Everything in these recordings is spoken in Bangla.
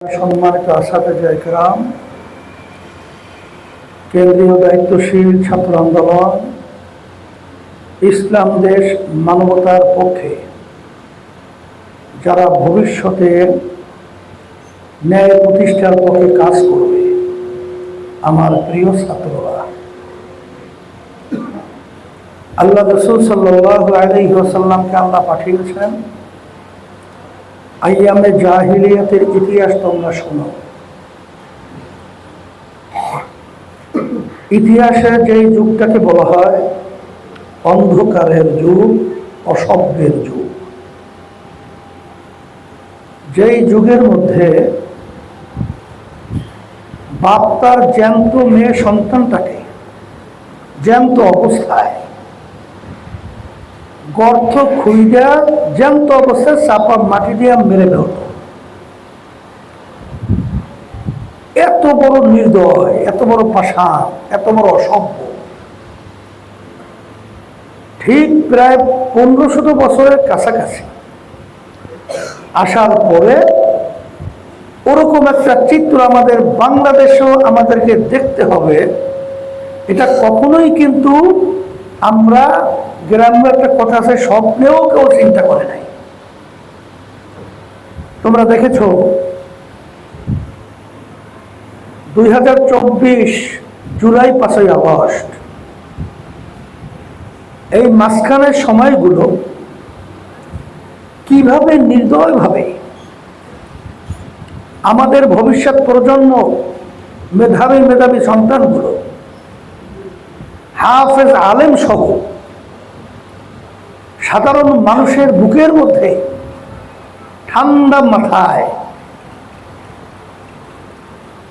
সম্মানিত আসাতে জয়করাম কেন্দ্রীয় দায়িত্বশীল ছাত্র আন্দোলন, ইসলাম দেশ মানবতার পক্ষে যারা ভবিষ্যতে ন্যায় প্রতিষ্ঠার পক্ষে কাজ করবে, আমার প্রিয় ছাত্ররা। আল্লাহ রসুল সাল্লাহ আলহিহাসাল্লামকে আল্লাহ পাঠিয়েছেন। আইয়ামে জাহিলিয়াতের ইতিহাস তোমরা শোনো। ইতিহাসে যে যুগটাকে বলা হয়, অন্ধকারের যুগ, অসভ্যের যুগ। যেই যুগের মধ্যে বাপ তার জ্যান্ত মেয়ে সন্তানটাকে, জ্যান্ত অবস্থায় গর্ত খুইজা জ্যান্ত অবস্থায় চাপা মাটি দিয়ে মেরে ফেলত। এত বড় নির্দয়, এত বড় পাষাণ এত বড় অসভ্য। ঠিক প্রায় পনেরো শত বছরের কাছাকাছি আসার পরে ওরকম একটা চিত্র আমাদের বাংলাদেশেও আমাদেরকে দেখতে হবে। এটা কখনোই কিন্তু আমরা গ্রাম্য একটা কথা আছে, স্বপ্নেও কেউ চিন্তা করে নাই। তোমরা দেখেছ, দুই চব্বিশ জুলাই পাঁচই আগস্ট, এই মাঝখানের সময়গুলো কীভাবে নির্দয়ভাবে আমাদের ভবিষ্যৎ প্রজন্ম, মেধাবী মেধাবী সন্তানগুলো হাফেজ আলেম সহ সাধারণ মানুষের বুকের মধ্যে ঠান্ডা মাথায়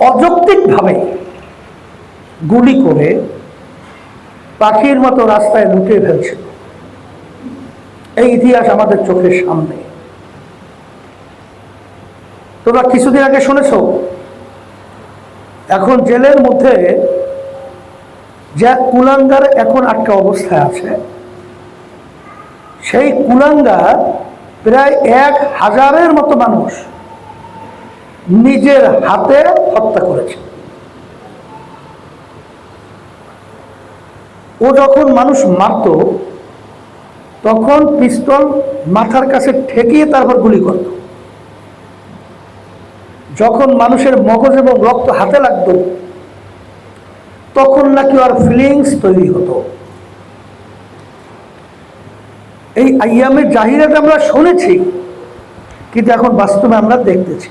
অযৌক্তিকভাবে গুলি করে পাখির মতো রাস্তায় লুটিয়ে ফেলছিল। এই ইতিহাস আমাদের চোখের সামনে। তোমরা কিছুদিন আগে শুনেছ, এখন জেলের মধ্যে যা কুলাঙ্গার এখন আটকা অবস্থায় আছে। সেই কুলাঙ্গার প্রায় এক হাজারের মতো মানুষ নিজের হাতে হত্যা করেছে। ও যখন মানুষ মারত, তখন পিস্তল মাথার কাছে ঠেকিয়ে তারপর গুলি করত। যখন মানুষের মগজ এবং রক্ত হাতে লাগতো, তখন নাকি আর ফিলিংস তৈরি হতো। এই আইয়ামের জাহিরাতে আমরা শুনেছি, কিন্তু এখন বাস্তবে আমরা দেখতেছি।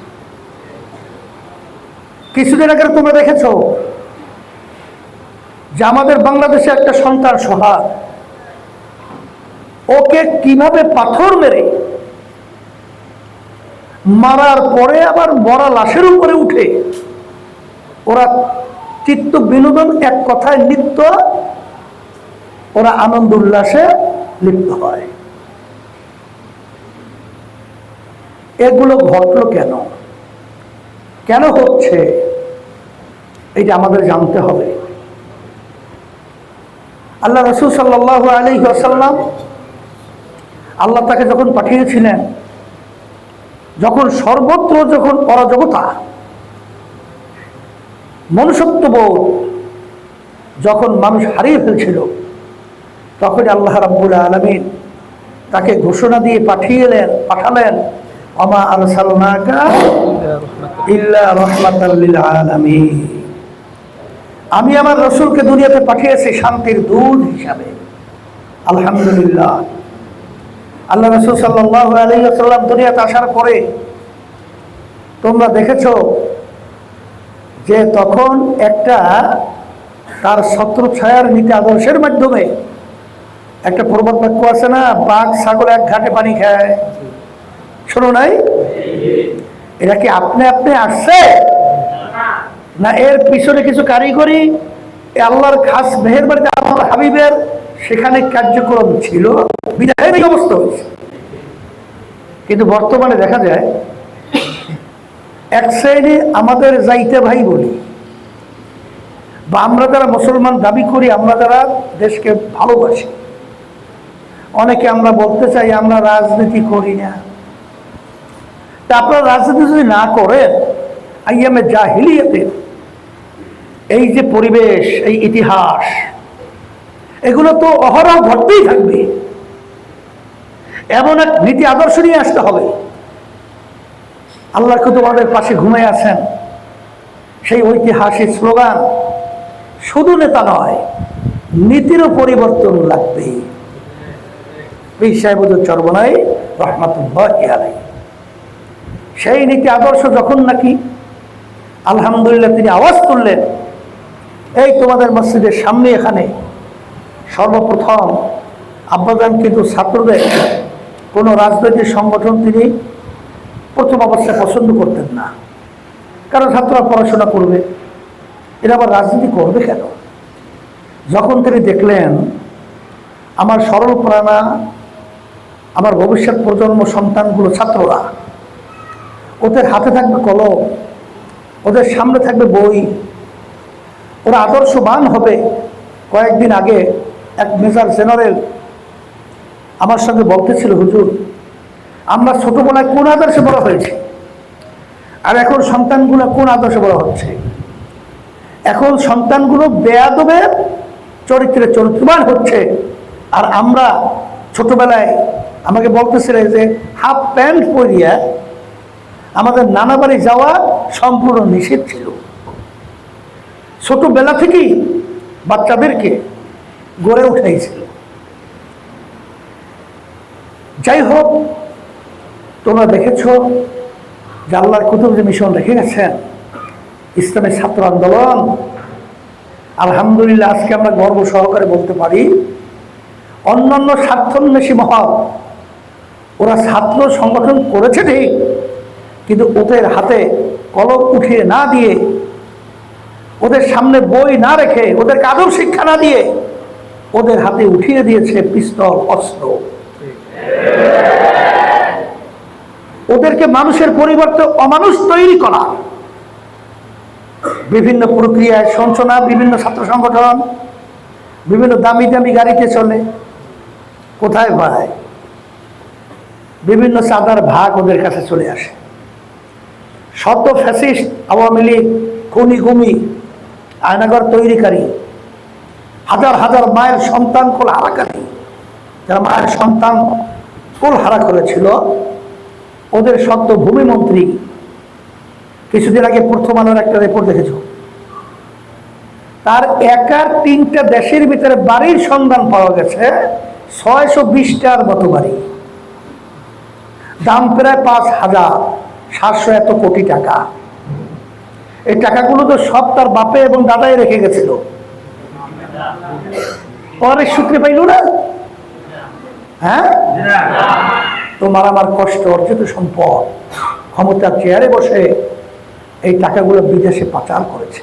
কিছুদিন আগে তোমরা দেখেছ যে আমাদের বাংলাদেশে একটা সন্তান সোহাগ ওকে কীভাবে পাথর মেরে মারার পরে আবার মরা লাশের উপরে উঠে, ওরা চিত্ত বিনোদন এক কথায় নৃত্য, ওরা আনন্দ উল্লাসে লিপ্ত হয়। এগুলো ঘটলো কেন? কেন হচ্ছে? এটা আমাদের জানতে হবে। আল্লাহ রসুল সাল্লাহ আলী আসাল্লাম আল্লাহ তাকে যখন পাঠিয়েছিলেন, যখন সর্বত্র যখন অরাজকতা মনুষ্যত্ববোধ, যখন মানুষ হারিয়ে ফেলছিল তখন আল্লাহ রাব্বুল আলমিন তাকে ঘোষণা দিয়ে পাঠিয়েলেন, পাঠালেন অমা রহমাতাল আলামিন। আমি আমার রসুলকে দুনিয়াতে পাঠিয়েছি শান্তির দূত হিসাবে। আলহামদুলিল্লাহ। আল্লাহ রসুল সাল্লাহ আলহিসাল্লাম দুনিয়াতে আসার পরে তোমরা দেখেছ যে তখন একটা তার শত্রু ছায়ার নীতি আদর্শের মাধ্যমে একটা প্রবাদ বাক্য আছে না, বাঘ, ছাগল এক ঘাটে পানি খায়। শোনো নাই? এটা কি আপনি আপনি আসছে? না, এর পিছনে কিছু কারিগরি? আল্লাহর খাস মেহের বাড়িতে আল্লাহ হাবিবের সেখানে কার্যক্রম ছিল। বিদায়ের এই অবস্থা হয়েছে। কিন্তু বর্তমানে দেখা যায়, এক শ্রেণি আমাদের যাইতে ভাই বলি। বা আমরা যারা মুসলমান দাবি করি, আমরা যারা দেশকে ভালোবাসি। অনেকে আমরা বলতে চাই, আমরা রাজনীতি করি না। তা আপনারা রাজনীতি যদি না করেন আইয়ামে জাহিলিয়াতে এই যে পরিবেশ, এই ইতিহাস, এগুলো তো অহরহ ঘটতেই থাকবে। এমন এক নীতি আদর্শ নিয়ে আসতে হবে। আল্লাহ কিন্তু তোমাদের পাশে ঘুমিয়ে আছেন। সেই ঐতিহাসিক স্লোগান, শুধু নেতা নয়, নীতিরও পরিবর্তন লাগবে এই সাহেবুদ্দ চর্বনাই রহমাতুল্লাহ সেই নীতি আদর্শ যখন নাকি, আলহামদুলিল্লাহ তিনি আওয়াজ তুললেন, এই তোমাদের মসজিদের সামনে এখানে সর্বপ্রথম আব্বাজান কিন্তু ছাত্রদের কোনো রাজনৈতিক সংগঠন তিনি প্রথম অবস্থায় পছন্দ করতেন না। কারণ ছাত্ররা পড়াশোনা করবে, এরা আবার রাজনীতি করবে কেন? যখন তিনি দেখলেন, আমার সরল প্রাণা আমার ভবিষ্যৎ প্রজন্ম সন্তানগুলো ছাত্ররা। ওদের হাতে থাকবে কলম, ওদের সামনে থাকবে বই। ওরা আদর্শবান হবে। কয়েকদিন আগে এক মেজর জেনারেল আমার সঙ্গে বলতেছিল, হুজুর, আমরা ছোটবেলায় কোন আদর্শে বড় হয়েছি? আর এখন সন্তানগুলো কোন আদর্শে বড় হচ্ছে? এখন সন্তানগুলো বেয়াদবের চরিত্রে চরিত্রবান হচ্ছে। আর আমরা ছোটবেলায় আমাকে বলতেছিলেন যে হাফ প্যান্ট পরিয়া আমাদের নানা বাড়ি যাওয়া সম্পূর্ণ নিষেধ ছিল। ছোটবেলা থেকেই বাচ্চাদেরকে গড়ে উঠাইছিল যাই হোক, তোমরা দেখেছ যে আল্লাহর কুতুব যে মিশন রেখে গেছেন, ইসলামের ছাত্র আন্দোলন। আলহামদুলিল্লাহ, আজকে আমরা গর্ব সহকারে বলতে পারি, অন্যান্য স্বার্থন্বেষী মহল ওরা ছাত্র সংগঠন করেছে ঠিক, কিন্তু ওদের হাতে কলম উঠিয়ে না দিয়ে, ওদের সামনে বই না রেখে ওদের আদব শিক্ষা না দিয়ে, ওদের হাতে উঠিয়ে দিয়েছে পিস্তল, অস্ত্র। ওদেরকে মানুষের পরিবর্তে অমানুষ তৈরি করা। বিভিন্ন প্রক্রিয়ায় সঞ্চনা, বিভিন্ন ছাত্র সংগঠন, বিভিন্ন দামি দামি গাড়িতে চলে, কোথায় ভাই বিভিন্ন চাঁদার ভাগ ওদের কাছে চলে আসে। শত ফ্যাসিস্ট, আওয়ামী লীগ খুনি গুমি আয়নাগর তৈরিকারী, হাজার হাজার মায়ের সন্তান কোল হারাকারী, যারা মায়ের সন্তান কোল হারা করেছিল, ওদের সত্য ভূমিমন্ত্রী কিছুদিন আগে প্রথম আলোর একটা রিপোর্ট দেখেছ? তার একার তিনটা দেশের ভিতরে বাড়ির সন্ধান পাওয়া গেছে, ছয়শো বিশটার মতো বাড়ি। দাম প্রায় পাঁচ হাজার, সাতশো এত কোটি টাকা। এই টাকাগুলো তো সব তার বাপে এবং দাদাই রেখে গেছিল। পরে সূত্রে পাইল না? হ্যাঁ? তোমার আমার কষ্ট, অর্জিত সম্পদ। ক্ষমতার চেয়ারে বসে এই টাকাগুলো বিদেশে পাচার করেছে।